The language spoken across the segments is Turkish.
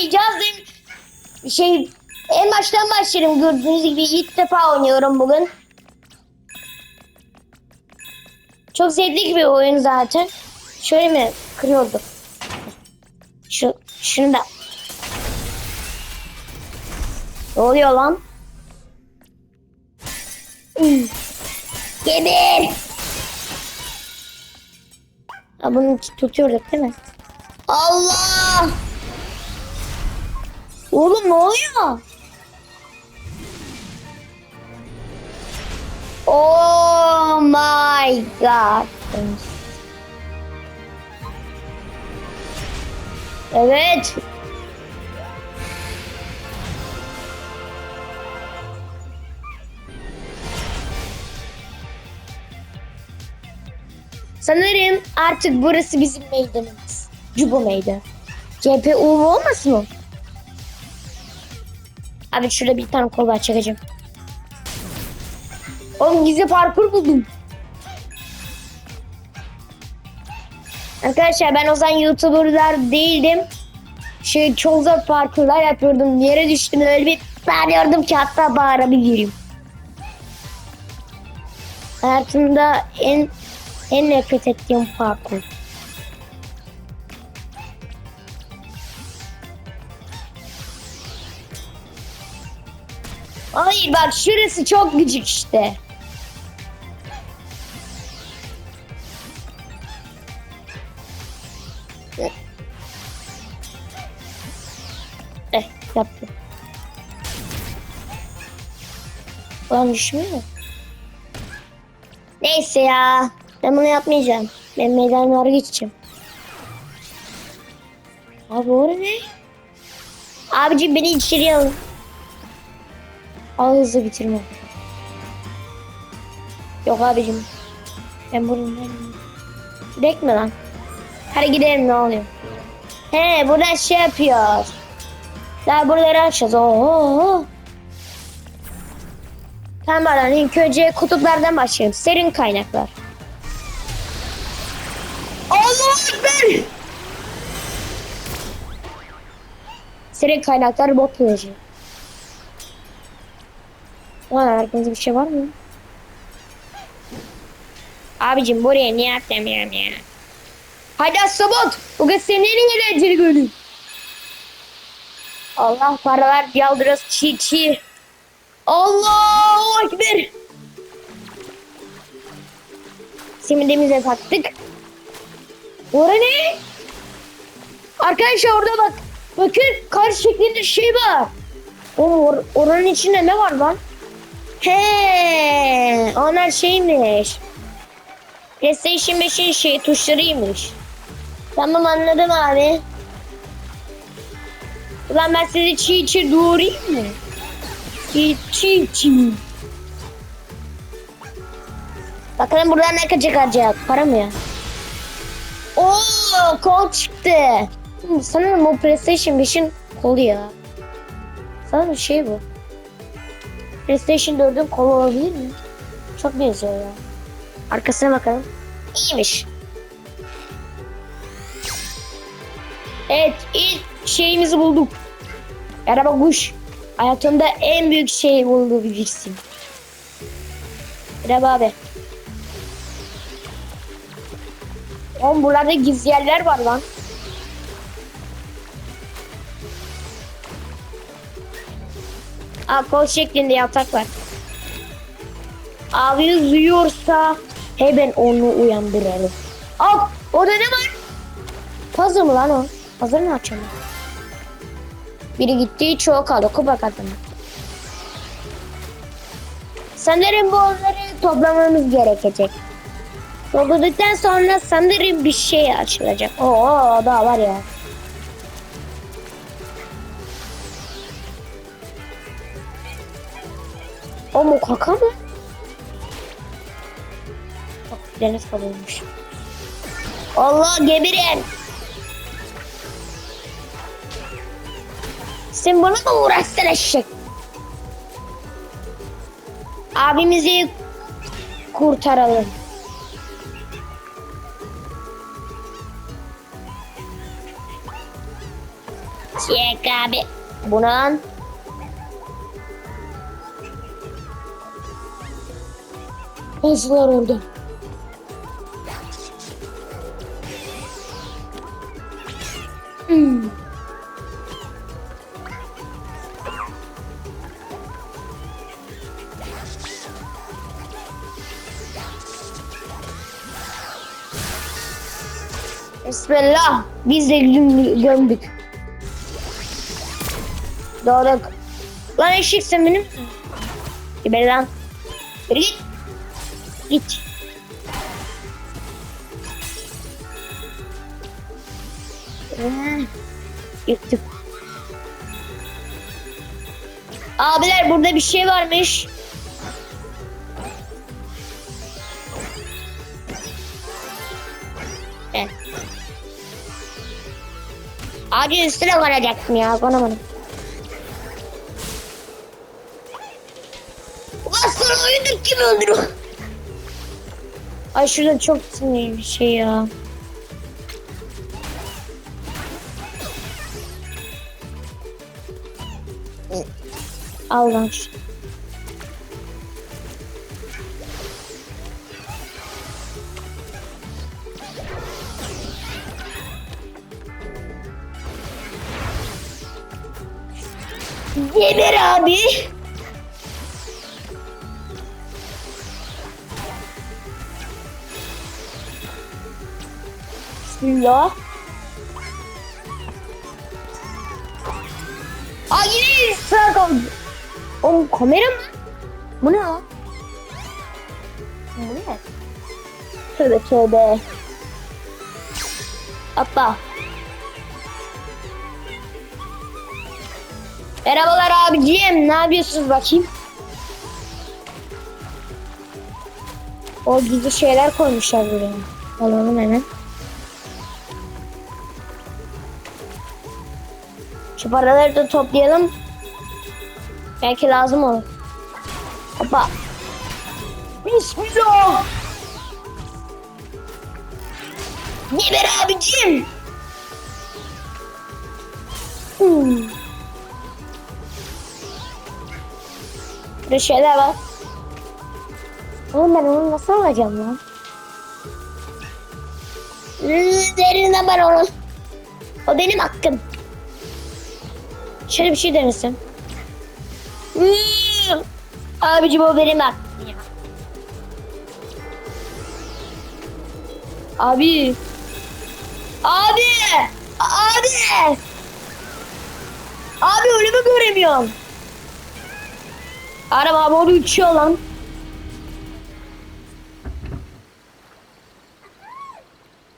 oynayacağız. Şey en baştan başlayalım. Gördüğünüz gibi ilk defa oynuyorum bugün. Çok zevkli bir oyun zaten. Şöyle mi kırıyorduk? Şu, şunu da. Ne oluyor lan? Geber! Ha, bunu tutuyorduk değil mi? Allah! Oğlum ne oluyor? Oh my god. Evet. Sanırım artık burası bizim meydanımız. Cubu meydanı. UV olmasın o? Abi şurada bir tane kol var çekeceğim. Oğlum gizli parkur buldum. Arkadaşlar ben o zaman YouTuber'lar değildim. Şey çok zor parkurlar yapıyordum. Yere düştüm öyle bir bağırıyordum ki hatta bağırabilirim. Hayatımda en en nefret ettiğim parkur. Hayır bak şurası çok gıcık işte. Eh yaptım. Ulan düşmüyor mu? Neyse ya. Ben bunu yapmayacağım. Ben meydanlara geçeceğim. Abi o ne? Abici beni içeriye alın. Al hızlı bitirme. Yok abicim. Ben buradan Direkt lan? Hadi gidelim ne oluyor? He buradan şey yapıyor. Daha buraları açacağız. Oo. Tamam lan ilk önce kutuplardan başlayalım. Serin kaynaklar. Allah Ekber! Serin kaynaklar bot projesi. Ulan aklınızda bir şey var mı? Abicim buraya niye atlamıyorum ya? Hadi Asobot! Bugün senin eğlenceli günün. Allah paralar yaldırız çiğ çiğ. Allahu Ekber! Simidimize taktık. Orada ne? Arkadaşlar orada bak. Bakın kar şeklinde şey var. Oğlum or oranın içinde ne var lan? He, onlar şeymiş. PlayStation 5'in şey tuşlarıymış. Tamam anladım abi. Ulan ben sizi çiğ çiğ doğrayayım mı? Çiğ çiğ çiğ. Bakalım buradan ne çıkacak? Para mı ya? Oo kol çıktı. Sanırım o PlayStation 5'in kolu ya. Sanırım şey bu. PlayStation 4'ün kolu olabilir mi? Çok benziyor ya. Arkasına bakalım. İyiymiş. Evet ilk şeyimizi bulduk. Araba kuş. Hayatımda en büyük şey buldu bilirsin. Merhaba abi. Oğlum buralarda gizli yerler var lan. Aa, kol şeklinde yatak var. Abiniz uyuyorsa hemen onu uyandıralım. Al orada ne var? Puzzle mı lan o? Puzzle mı açalım? Biri gitti çoğu kaldı. Oku bakalım. Sanırım bu onları toplamamız gerekecek. Topladıktan sonra sanırım bir şey açılacak. Oo daha var ya. O mu kaka mı? Bak deniz kalıyormuş. Allah geberin. Sen bana da uğraşsın eşek. Abimizi kurtaralım. Çek abi. Bu Fazlalar orada. Hmm. Bismillah. Biz de güm- gömdük. Doğduk. Lan eşek sen benim. Geber lan. Git. Ee, Yıktık. Abiler burada bir şey varmış. Evet. Ağacın üstüne konacaktım ya konamadım. Ulan sana oyunduk kim öldürüyor? Ay şurada çok sinirli bir şey ya. Al lan şu. Geber abi. Bismillah. Aa yine sıra kaldı. Oğlum kamera mı? Bu ne lan? Bu ne? Tövbe tövbe. Hoppa. Merhabalar abiciğim. Ne yapıyorsunuz bakayım? O gizli şeyler koymuşlar buraya. Alalım hemen. Şu paraları da toplayalım. Belki lazım olur. Hoppa. Bismillah. Geber abicim. Hmm. Burada şeyler var. Oğlum ben onu nasıl alacağım lan? Üzerine ben onu. O benim hakkım. Şöyle bir şey denesem. Hmm. Abicim o benim hakkım ya. Abi. Abi. Abi. Abi önümü göremiyorum. Araba doğru uçuyor lan.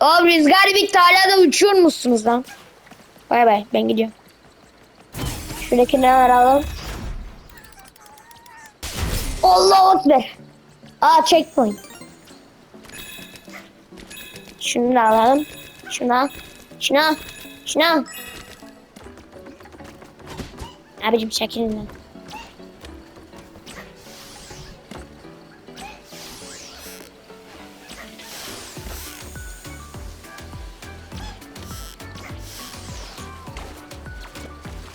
Oğlum rüzgar bitti hala da uçuyor musunuz lan? Bay bay ben gidiyorum. Şuradaki ne alalım? Allah Ekber. Aa checkpoint. Şunu da alalım. Şuna. Şuna. Şuna. Abicim çekilin lan.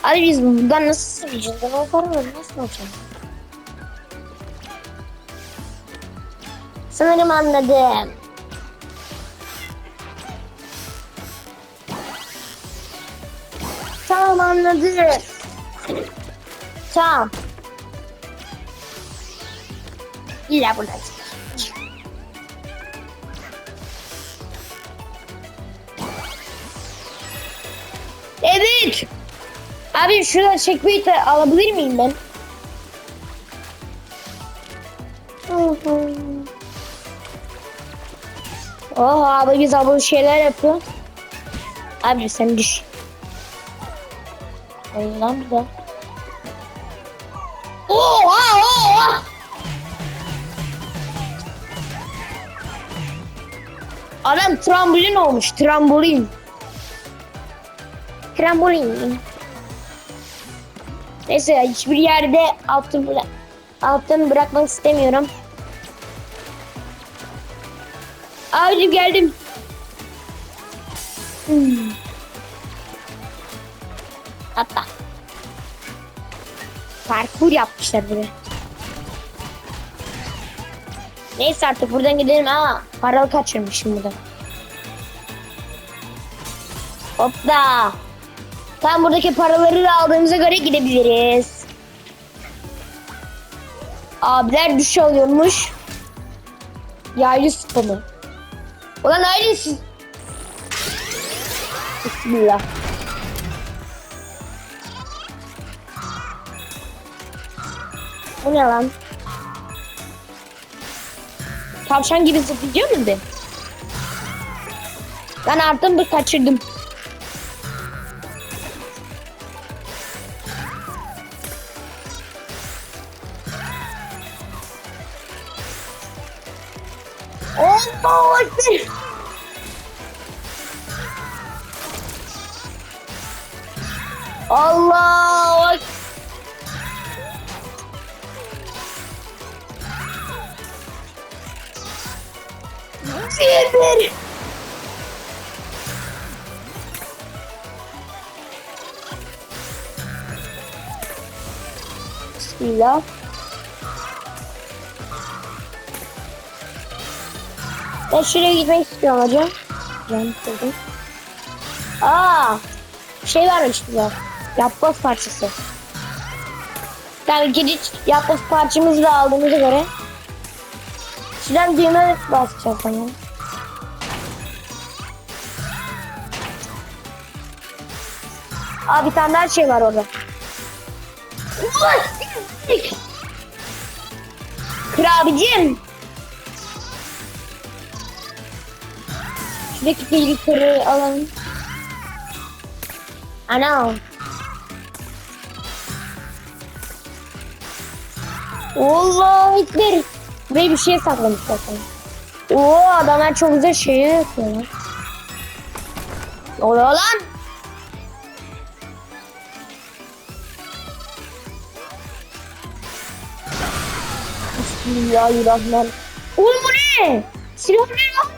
Abi biz buradan nasıl sığacağız? Ben o paraları nasıl alacağım? Sanırım anladım. Tamam anladım. Tamam. İlla buradan Abi şuradan checkpoint alabilir miyim ben? Oh abi biz abone şeyler yapıyor. Abi sen düş. Ay lan bir de. Oha oha. Adam trambolin olmuş trambolin. Trambolin. Neyse hiçbir yerde altın bıra altın bırakmak istemiyorum. Abicim geldim. Hmm. Hatta. Parkur yapmışlar buraya. Neyse artık buradan gidelim. Aa paralı kaçırmışım burada. Hoppa. Tam buradaki paraları da aldığımıza göre gidebiliriz. Abiler duş alıyormuş. Yaylı spamı. Ulan aile siz... Bismillah. Bu ne lan? Tavşan gibi zıplayacak mı be? Ben artık bir kaçırdım. Allah. Bir. Bismillah. Ben şuraya gitmek istiyorum hocam. Can kırdım. Aa, şey varmış bize. Yapboz parçası. Yani giriş yapboz parçamızı da aldığımıza göre. Şuradan düğme basacağız tamam. Aa bir tane daha şey var orada. Kır abicim. Şuradaki bilgisayarı alalım. Ana. Allah ekber. Buraya bir şey saklamış zaten. Oo adamlar çok güzel şey yapıyorlar. Ne oluyor lan? Bismillahirrahmanirrahim. Oğlum bu ne? Silah ne lan?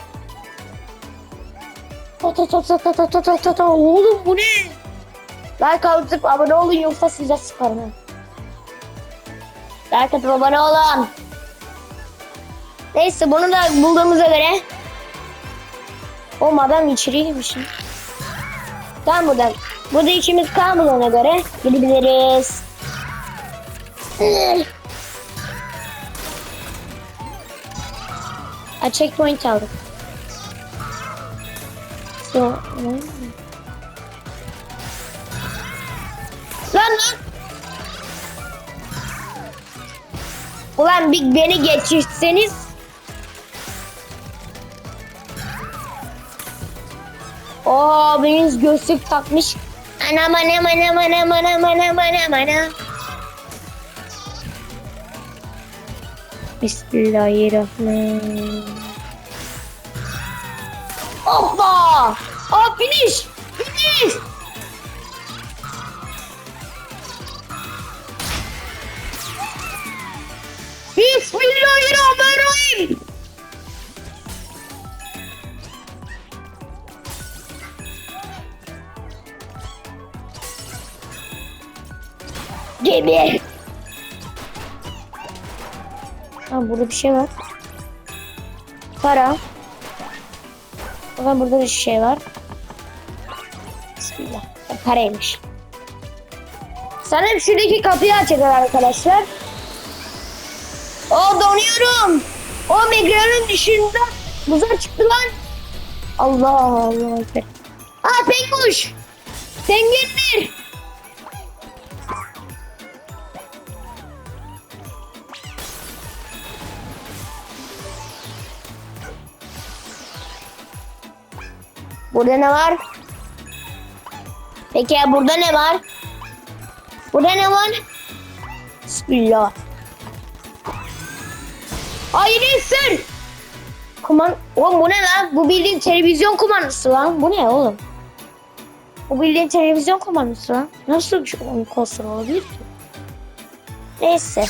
Ta ta ta ta ta ta ta ta ta ta oğlum bu ne? Like atıp abone olun yoksa size sıkarım. Atıp abone olun. Neyse bunu da bulduğumuza göre o adam içeri girmiş. Tamam buradan. Burada içimiz kalmadığına göre gidebiliriz. A checkpoint aldık. So, lan lan. Ulan bir beni geçirseniz. Oo abiniz gözlük takmış. Anam anam anam anam anam anam anam anam. Bismillahirrahmanirrahim. Hoppa! Oh finish! Finish! Bismillahirrahmanirrahim. Gemi. Ha burada bir şey var. Para. Bakın burada bir şey var. Bismillah. Paraymış. Sanırım şuradaki kapıyı açacaklar arkadaşlar. O donuyorum. O migrenin dışında buza çıktı lan. Allah Allah. Aa penguş. Penguinler. Burada ne var? Peki burada ne var? Burada ne var? Bismillah. Hayır sır. Kuman... Oğlum bu ne lan? Bu bildiğin televizyon kumandası lan. Bu ne oğlum? Bu bildiğin televizyon kumandası lan. Nasıl bir şey konsol olabilir ki? Neyse.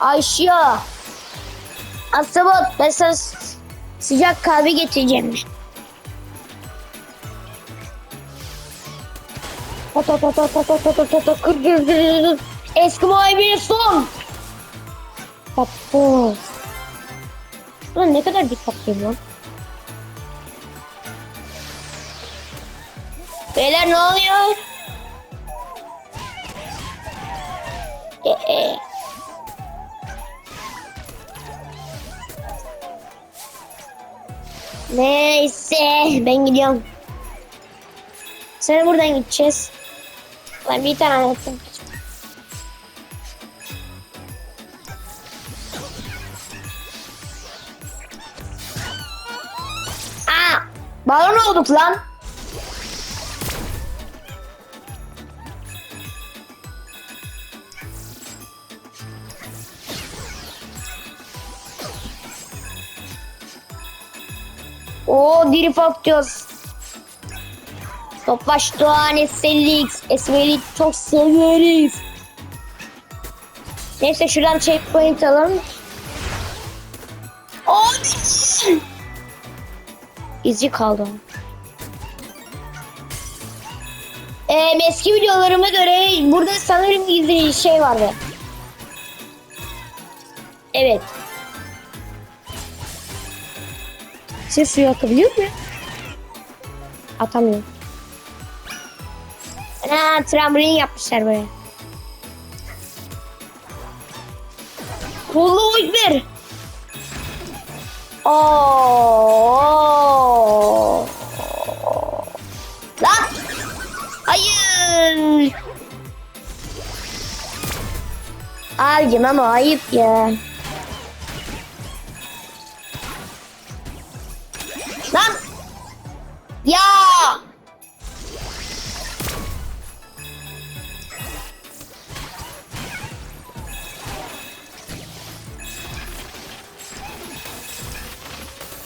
Ayşe. Asabot ben sana sıcak kahve getireceğim. Ot ot ot ot ot ot ot ot ot Eskimo bir son. Ulan ne kadar dikkatliyim lan. Beyler ne oluyor? Ee. Neyse ben gidiyorum. Sen buradan gideceğiz. Ben bir tane anlattım. Olduk lan. Oo diri diyoruz. Topaş Doğan Esmelik. Esmelik çok severiz. Neyse şuradan checkpoint alalım. Oo, İzi kaldı. Ee, eski videolarıma göre burada sanırım gizli şey vardı. Evet. Siz suya atabiliyor mu? Atamıyorum. Ana trambolin yapmışlar böyle. Allahu Ekber. Oo. Hayır. Abicim ama ayıp ya. Lan. Ya.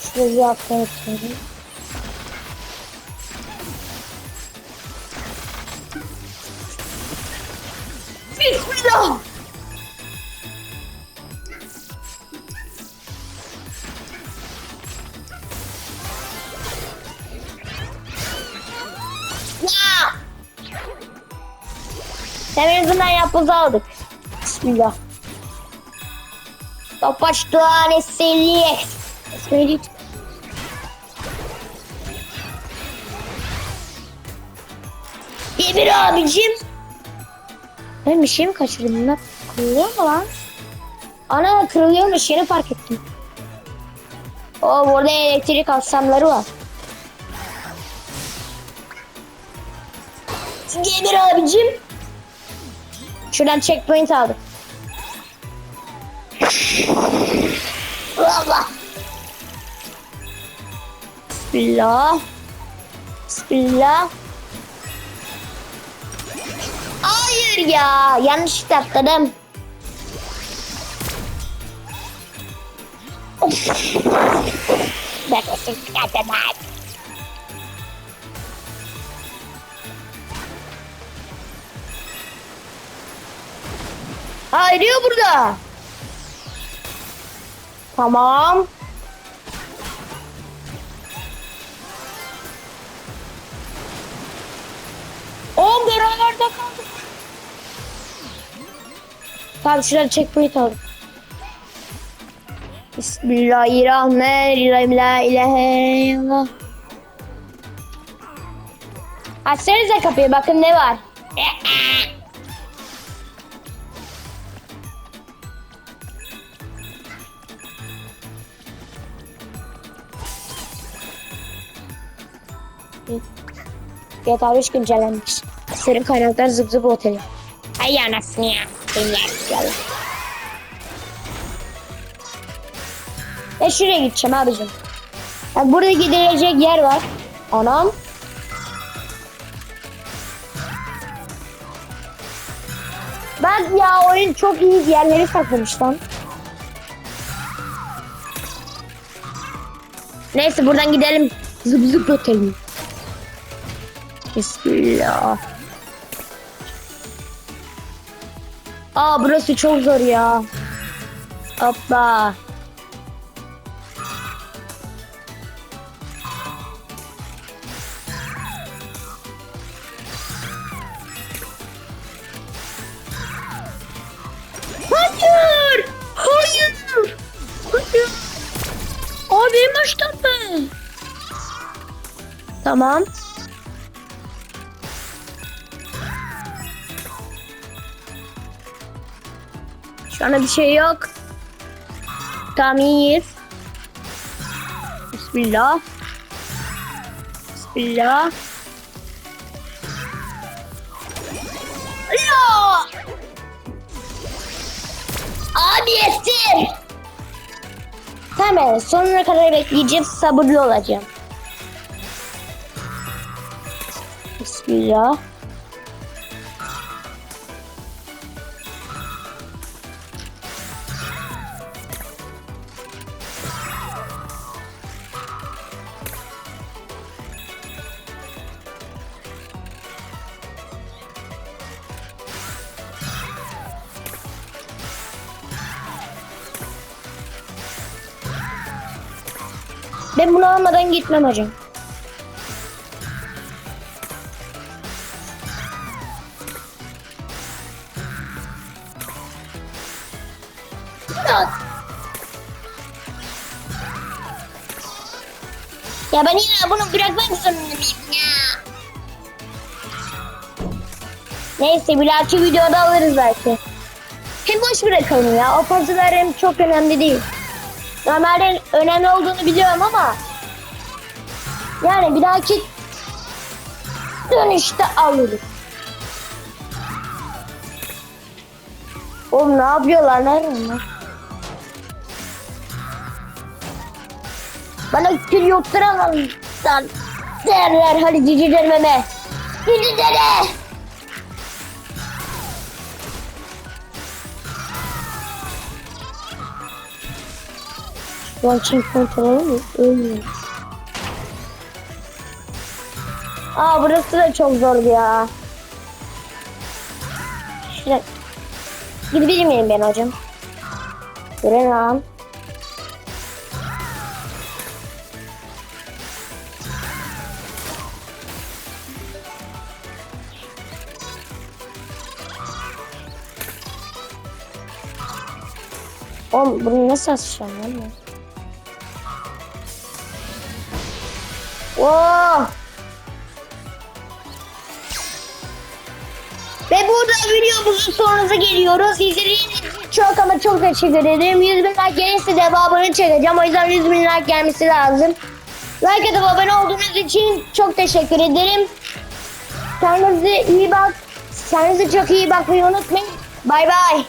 Şurayı atmaya Sen yüzünden yapbozu aldık. Bismillah. Topaç Doğan Eseli. Eseli. Demir abicim. Ben bir şey mi kaçırdım? Bunlar kırılıyor mu lan? Ana kırılıyormuş yeni fark ettim. O burada elektrik aksamları var. Demir abicim. Şuradan checkpoint aldık. Allah. Bismillah. Bismillah. Hayır ya. Yanlış atladım. Of. Beklesin. Beklesin. Hayır diyor burada. Tamam. O beraber de kaldık. Tamam şuradan checkpoint aldım. Bismillahirrahmanirrahim. La ilahe illallah. Açsanıza kapıyı bakın ne var. GTA 5 güncellenmiş. Serin kaynaklar zıp zıp oteli. Ay anasını ya. Yerler. Ben şuraya gideceğim abicim. Ya burada gidilecek yer var. Anam. Ben ya oyun çok iyi yerleri saklamış lan. Neyse buradan gidelim. Zıp zıp otelim. Bismillah. Aa burası çok zor ya. Hoppa. Hayır! Hayır! Hayır! Aa benim baştan mı? Tamam. Şu anda bir şey yok. Tamam iyiyiz. Bismillah. Bismillah. Ya! Abi yeter. Tamam sonuna kadar bekleyeceğim. Sabırlı olacağım. Bismillah. Ben bunu almadan gitmem hocam. Ya ben yine bunu bırakmak zorundayım ya. Neyse bir dahaki videoda alırız belki. Hem boş bırakalım ya. O puzzle'lar hem çok önemli değil. Normalde önemli olduğunu biliyorum ama yani bir dahaki dönüşte alırız. Oğlum ne yapıyorlar? Nerede onlar? Bana kül yokturamazlar derler hadi cici dermeme. Cici dere. Şu an checkpoint alalım mı? Ölmüyor. Aa burası da çok zor ya. Şuraya. Gidebilir miyim ben hocam? Gören Oğlum bunu nasıl açacağım lan? Oh! Ve burada videomuzun sonuna geliyoruz. İzlediğiniz çok ama çok teşekkür ederim. 100 bin like gelirse devamını çekeceğim. O yüzden 100 bin like gelmesi lazım. Like atıp abone olduğunuz için çok teşekkür ederim. Kendinize iyi bak. Kendinize çok iyi bakmayı unutmayın. Bay bay.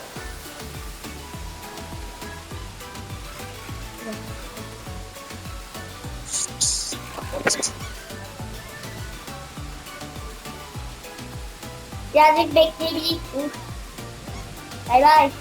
Birazcık bekleyebilirsin. Bay bay.